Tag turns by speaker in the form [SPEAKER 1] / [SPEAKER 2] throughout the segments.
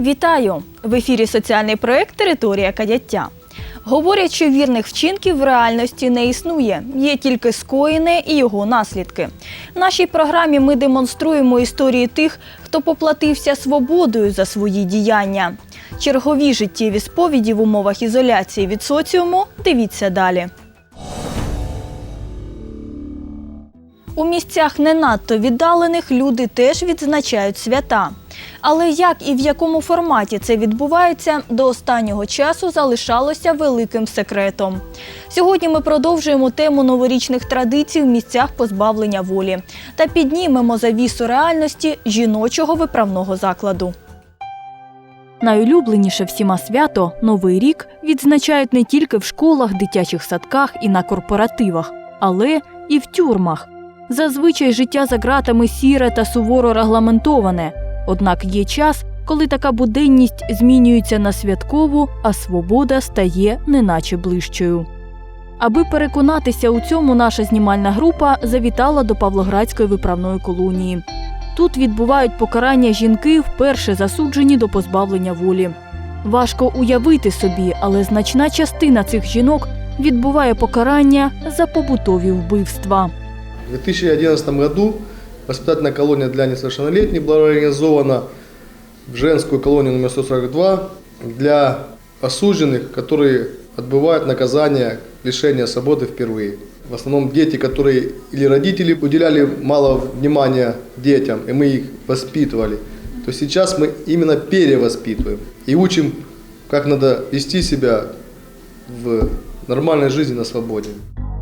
[SPEAKER 1] Вітаю! В ефірі соціальний проект Територія каяття. Говорять, що вірних вчинків в реальності не існує, є тільки скоєне і його наслідки. В нашій програмі ми демонструємо історії тих, хто поплатився свободою за свої діяння. Чергові життєві сповіді в умовах ізоляції від соціуму дивіться далі. У місцях не надто віддалених люди теж відзначають свята. Але як і в якому форматі це відбувається, до останнього часу залишалося великим секретом. Сьогодні ми продовжуємо тему новорічних традицій в місцях позбавлення волі та піднімемо завісу реальності жіночого виправного закладу. Найулюбленіше всіма свято Новий рік відзначають не тільки в школах, дитячих садках і на корпоративах, але і в тюрмах. Зазвичай життя за ґратами сіре та суворо регламентоване. Однак є час, коли така буденність змінюється на святкову, а свобода стає неначе ближчою. Аби переконатися у цьому, наша знімальна група завітала до Павлоградської виправної колонії. Тут відбувають покарання жінки, вперше засуджені до позбавлення волі. Важко уявити собі, але значна частина цих жінок відбуває покарання за побутові вбивства.
[SPEAKER 2] В 2011 году воспитательная колония для несовершеннолетних была организована в женскую колонию номер 142 для осужденных, которые отбывают наказание лишения свободы впервые. В основном дети, которые или родители уделяли мало внимания детям, и мы их воспитывали, то сейчас мы именно перевоспитываем и учим, как надо вести себя в нормальной жизни на свободе.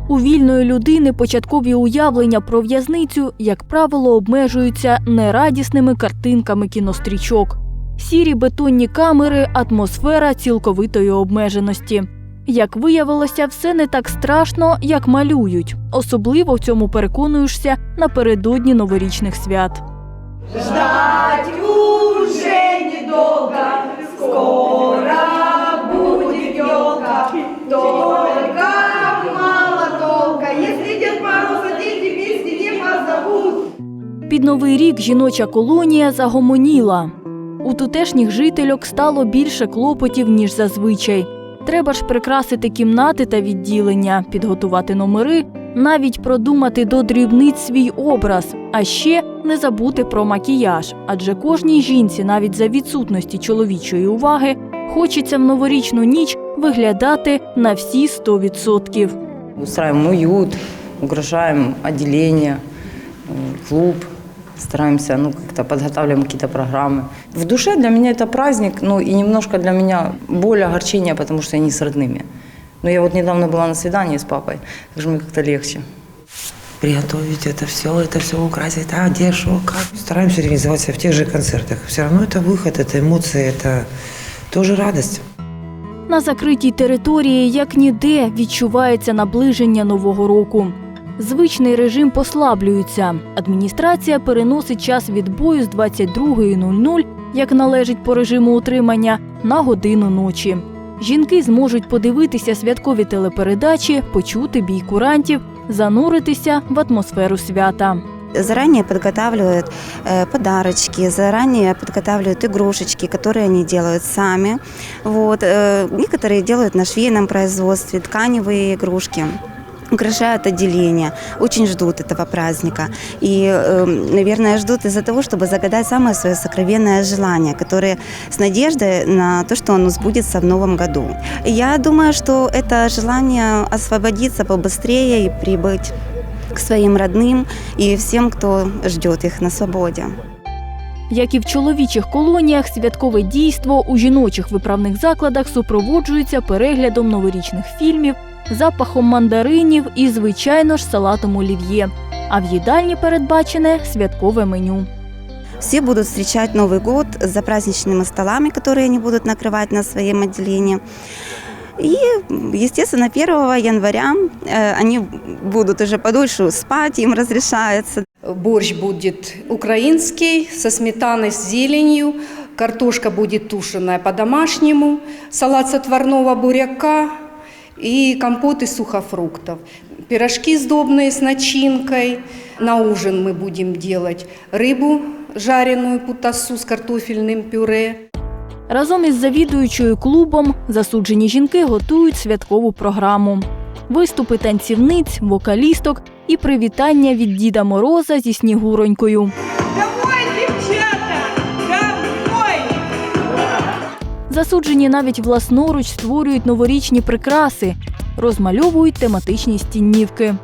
[SPEAKER 1] У вільної людини початкові уявлення про в'язницю, як правило, обмежуються нерадісними картинками кінострічок. Сірі бетонні камери, атмосфера цілковитої обмеженості. Як виявилося, все не так страшно, як малюють. Особливо в цьому переконуєшся напередодні новорічних свят.
[SPEAKER 3] Ждать уже недолго, скоро
[SPEAKER 1] Під новий рік жіноча колонія загомоніла. У тутешніх жительок стало більше клопотів, ніж зазвичай. Треба ж прикрасити кімнати та відділення, підготувати номери, навіть продумати до дрібниць свій образ, а ще не забути про макіяж. Адже кожній жінці, навіть за відсутності чоловічої уваги, хочеться в новорічну ніч виглядати на всі 100%.
[SPEAKER 4] Устраиваем уют, отделение, э, клуб, стараемся, ну, как-то подготавливаем какие-то программы. В душе для меня это праздник, ну, и немножко для меня боль, огорчение, потому что я не с родными. Но я вот недавно была на свидании с папой, так что мне как-то легче.
[SPEAKER 5] приготовить это все, это все украсить, а где, что, как. Стараемся организовать себя в тех же концертах. Все равно это выход, это эмоции, это тоже радость.
[SPEAKER 1] На закритій території як ніде відчувається наближення нового року. Звичний режим послаблюється. Адміністрація переносить час відбою з 22.00, як належить по режиму утримання, на годину ночі. Жінки зможуть подивитися святкові телепередачі, почути бій курантів, зануритися в атмосферу свята.
[SPEAKER 6] Заранее подготавливают э, подарочки, заранее подготавливают игрушечки, которые они делают сами. Вот. э, некоторые делают на швейном производстве тканевые игрушки украшают отделение, очень ждут этого праздника. И, э, наверное, ждут из-за того, чтобы загадать самое свое сокровенное желание, которое с надеждой на то, что оно сбудется в новом году. Я думаю, что это желание освободиться побыстрее и прибыть к своим родным и всем, кто ждет их на свободе.
[SPEAKER 1] Як і в чоловічих колоніях, святкове дійство у жіночих виправних закладах супроводжується переглядом новорічних фільмів, запахом мандаринів і, звичайно ж, салатом олів'є. А в їдальні передбачене святкове меню.
[SPEAKER 6] Все будут встречать Новый год за праздничными столами, которые они будут накрывать на своем отделении. И, естественно, 1 января э, они будут уже подольше спать, им разрешается.
[SPEAKER 7] Борщ будет украинский, со сметаной, с зеленью. Картошка будет тушеная по-домашнему. Салат с отварного буряка и компот из сухофруктов. Пирожки сдобные с начинкой. На ужин мы будем делать рыбу жареную путасу с картофельным пюре.
[SPEAKER 1] Разом із завідуючою клубом засуджені жінки готують святкову програму. Виступи танцівниць, вокалісток і привітання від Діда Мороза зі Снігуронькою. Засуджені навіть власноруч створюють новорічні прикраси, розмальовують тематичні стіннівки.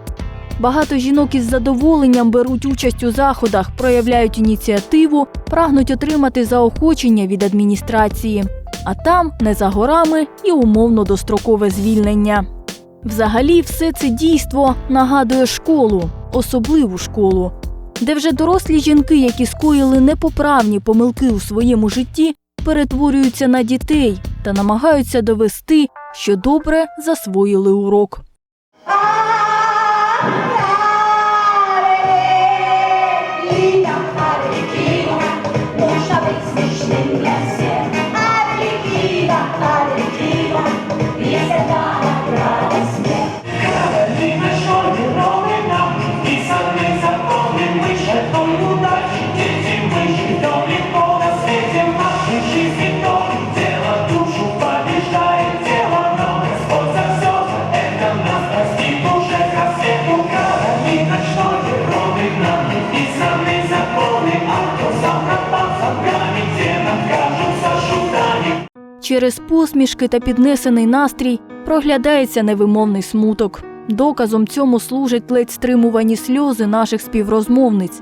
[SPEAKER 1] Багато жінок із задоволенням беруть участь у заходах, проявляють ініціативу, прагнуть отримати заохочення від адміністрації. А там не за горами і умовно дострокове звільнення. Взагалі, все це дійство нагадує школу, особливу школу, де вже дорослі жінки, які скоїли непоправні помилки у своєму житті, перетворюються на дітей та намагаються довести, що добре засвоїли урок. Через посмішки та піднесений настрій проглядається невимовний смуток. Доказом цьому служать ледь стримувані сльози наших співрозмовниць.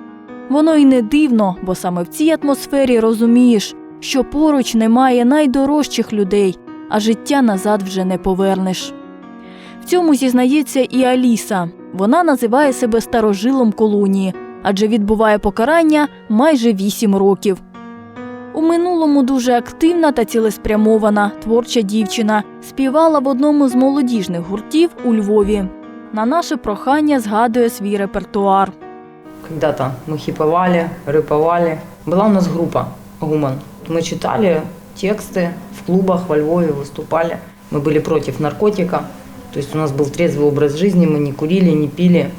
[SPEAKER 1] Воно й не дивно, бо саме в цій атмосфері розумієш, що поруч немає найдорожчих людей, а життя назад вже не повернеш. В цьому зізнається і Аліса. Вона називає себе старожилом колонії, адже відбуває покарання майже вісім років. У минулому дуже активна та цілеспрямована творча дівчина співала в одному з молодіжних гуртів у Львові. На наше прохання згадує свій репертуар.
[SPEAKER 4] Когда-то мы хиповали, рэповали. Была у нас группа «Гуман». Мы читали тексты в клубах во Львове, выступали. Мы были против наркотика. То есть у нас был трезвый образ жизни, мы не курили, не пили,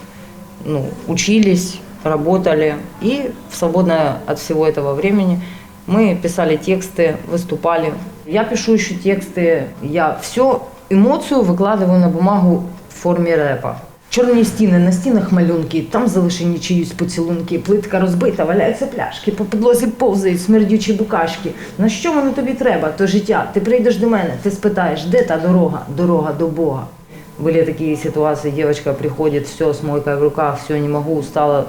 [SPEAKER 4] ну, учились, работали. И в свободное от всего этого времени мы писали тексты, выступали. Я пишу еще тексты, я всю эмоцию выкладываю на бумагу в формі репа. Чорні стіни, на стінах малюнки, там залишені чиїсь поцілунки, плитка розбита, валяються пляшки, по підлозі повзають смердючі букашки. На що воно тобі треба? То життя. Ти прийдеш до мене, ти спитаєш, де та дорога? Дорога до Бога. Были такие ситуации, девочка приходит, все, с мойкой в руках, все, не могу, устала.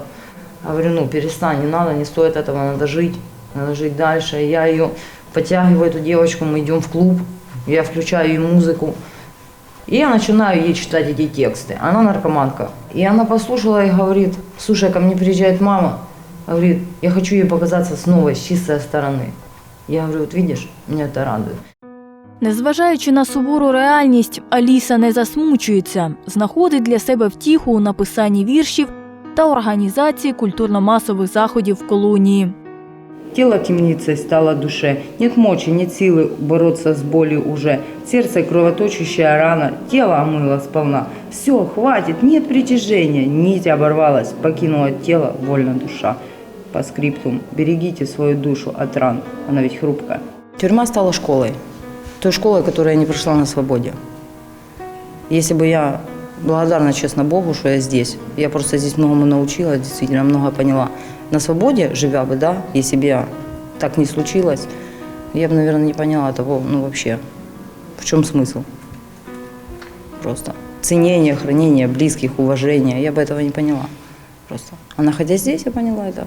[SPEAKER 4] Говорю, ну перестань, не надо, не стоит этого, надо жить, надо жить дальше. Я ее подтягиваю, эту девочку, мы идем в клуб, я включаю ей музыку. И я начинаю ей читать эти тексты. Она наркоманка. И она послушала и говорит, слушай, ко мне приезжает мама. Говорит, я хочу ей показаться снова с чистой стороны. Я говорю, вот видишь, меня это радует.
[SPEAKER 1] Незважаючи на сувору реальність, Аліса не засмучується, знаходить для себе втіху у написанні віршів та організації культурно-масових заходів в колонії.
[SPEAKER 4] Тело темницей стало душе. Нет мочи, нет силы бороться с болью уже. Сердце кровоточащая рана, тело омыло сполна. Все, хватит, нет притяжения. Нить оборвалась, покинула тело, вольно душа. По скриптум, берегите свою душу от ран, она ведь хрупкая. Тюрьма стала школой. Той школой, которую я не прошла на свободе. Если бы я благодарна, честно, Богу, что я здесь. Я просто здесь многому научилась, действительно много поняла. На свободе, живя бы, да, если бы я так не случилось, я бы, наверное, не поняла того, ну, вообще, в чем смысл. Просто. Ценение, хранение близких, уважение. Я бы этого не поняла. Просто. А находясь здесь, я поняла это.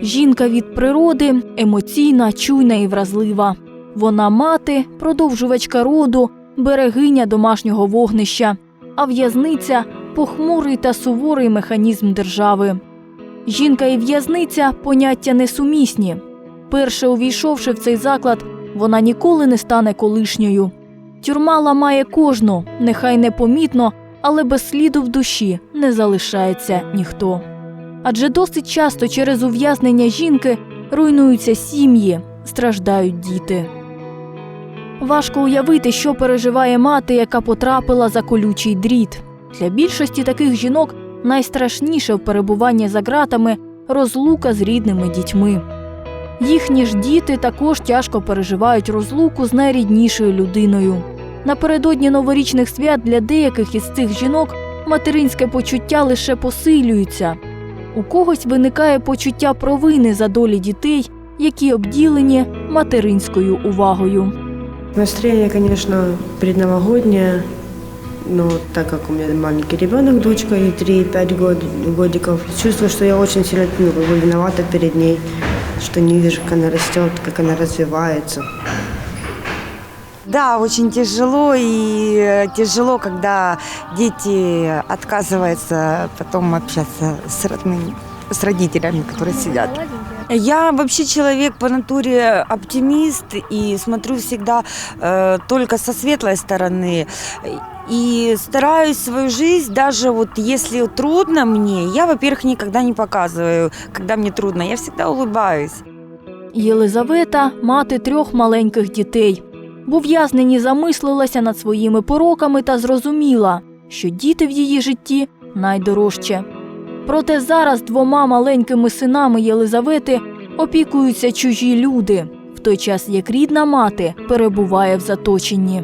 [SPEAKER 1] Жінка від природи емоційна, чуйна і вразлива. Вона мати, продовжувачка роду, берегиня домашнього вогнища, а в'язниця похмурий та суворий механізм держави. Жінка і в'язниця поняття несумісні. Перше увійшовши в цей заклад, вона ніколи не стане колишньою. Тюрма ламає кожну, нехай непомітно, але без сліду в душі не залишається ніхто. Адже досить часто через ув'язнення жінки руйнуються сім'ї, страждають діти. Важко уявити, що переживає мати, яка потрапила за колючий дріт. Для більшості таких жінок найстрашніше в перебуванні за ґратами розлука з рідними дітьми. Їхні ж діти також тяжко переживають розлуку з найріднішою людиною. Напередодні новорічних свят для деяких із цих жінок материнське почуття лише посилюється. У когось виникає почуття провини за долі дітей, які обділені материнською увагою.
[SPEAKER 8] Настроение, конечно, предновогоднее, но так как у меня маленький ребенок, дочка, ей 3-5 год, годиков, чувствую, что я очень сильно ну, виновата перед ней, что не вижу, как она растет, как она развивается.
[SPEAKER 9] Да, очень тяжело и э, тяжело, когда дети отказываются потом общаться с родными, с родителями, которые сидят. Я вообще человек по натуре оптимист и смотрю всегда э, только со светлой стороны. И стараюсь свою жизнь, даже вот если трудно мне, я, во-первых, никогда не показываю, когда мне трудно, я всегда улыбаюсь.
[SPEAKER 1] Єлизавета мати трьох маленьких дітей. В ув'язненні замислилася над своїми пороками та зрозуміла, що діти в її житті найдорожче. Проте зараз двома маленькими синами Єлизавети опікуються чужі люди, в той час як рідна мати перебуває в заточенні.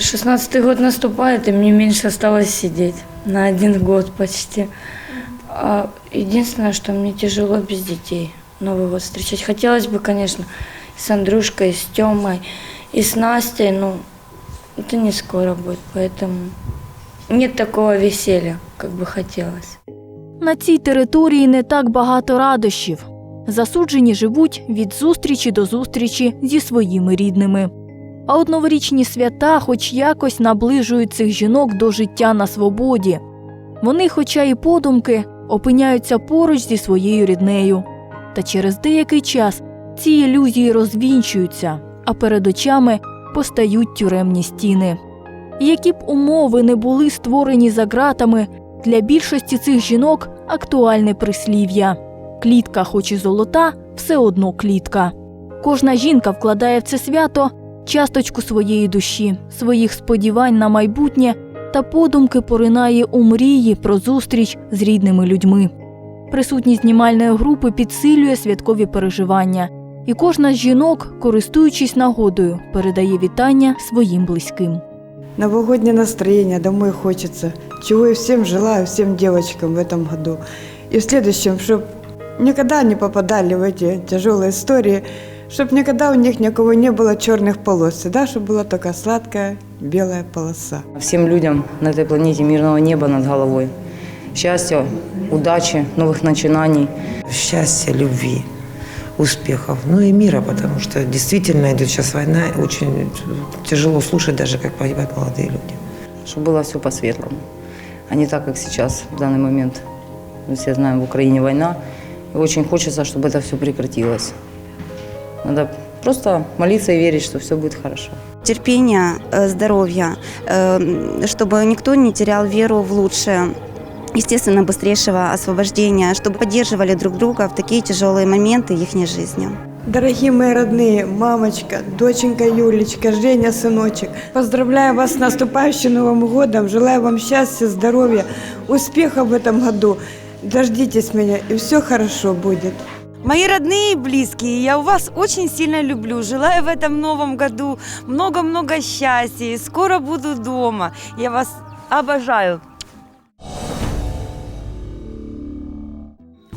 [SPEAKER 10] Шестнадцатый год наступает, и мне меньше осталось сидеть. На один год почти. А единственное, что мне тяжело без детей Новый год встречать. Хотелось бы, конечно, и с Андрюшкой, и с Тёмой, и с Настей, но это не скоро будет, поэтому нет такого веселья, как бы хотелось.
[SPEAKER 1] На цій території не так багато радощів. Засуджені живуть від зустрічі до зустрічі зі своїми рідними. А от новорічні свята хоч якось наближують цих жінок до життя на свободі. Вони, хоча і подумки, опиняються поруч зі своєю ріднею. Та через деякий час ці ілюзії розвінчуються, а перед очами постають тюремні стіни. І які б умови не були створені за ґратами, для більшості цих жінок актуальне прислів'я. Клітка, хоч і золота, все одно клітка. Кожна жінка вкладає в це свято часточку своєї душі, своїх сподівань на майбутнє та подумки поринає у мрії про зустріч з рідними людьми. Присутність знімальної групи підсилює святкові переживання, і кожна з жінок, користуючись нагодою, передає вітання своїм близьким.
[SPEAKER 8] Новогоднее настроение, домой хочется, чего я всем желаю, всем девочкам в этом году. И в следующем, чтобы никогда не попадали в эти тяжелые истории, Чтобы никогда у них никого не было черных полос, всегда, чтобы была только сладкая белая полоса.
[SPEAKER 4] Всем людям на этой планете мирного неба над головой. Счастья, удачи, новых начинаний.
[SPEAKER 5] Счастья, любви, успехов, ну и мира, потому что действительно идет сейчас война, и очень тяжело слушать даже, как погибают молодые люди.
[SPEAKER 4] Чтобы было все по-светлому, а не так, как сейчас, в данный момент. Мы все знаем, в Украине война, и очень хочется, чтобы это все прекратилось. Надо просто молиться и верить, что все будет хорошо.
[SPEAKER 6] терпения, э, здоровья, э, чтобы никто не терял веру в лучшее. Естественно, быстрейшего освобождения, чтобы поддерживали друг друга в такие тяжелые моменты их жизни.
[SPEAKER 8] Дорогие мои родные, мамочка, доченька Юлечка, Женя, сыночек, поздравляю вас с наступающим Новым годом, желаю вам счастья, здоровья, успеха в этом году. Дождитесь меня, и все хорошо будет.
[SPEAKER 9] Мои родные и близкие, я вас очень сильно люблю. Желаю в этом новом году много-много счастья. И скоро буду дома. Я вас обожаю.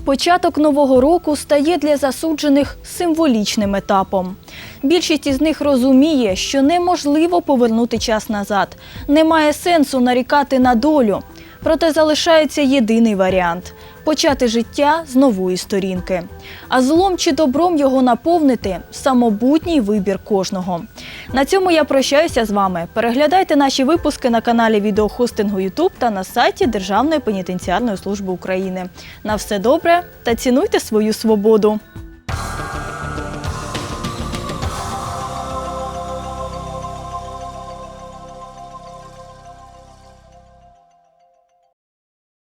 [SPEAKER 1] Початок нового року стає для засуджених символічним етапом. Більшість із них розуміє, що неможливо повернути час назад, немає сенсу нарікати на долю. Проте залишається єдиний варіант почати життя з нової сторінки. А злом чи добром його наповнити самобутній вибір кожного. На цьому я прощаюся з вами. Переглядайте наші випуски на каналі відеохостингу YouTube та на сайті Державної пенітенціарної служби України. На все добре та цінуйте свою свободу.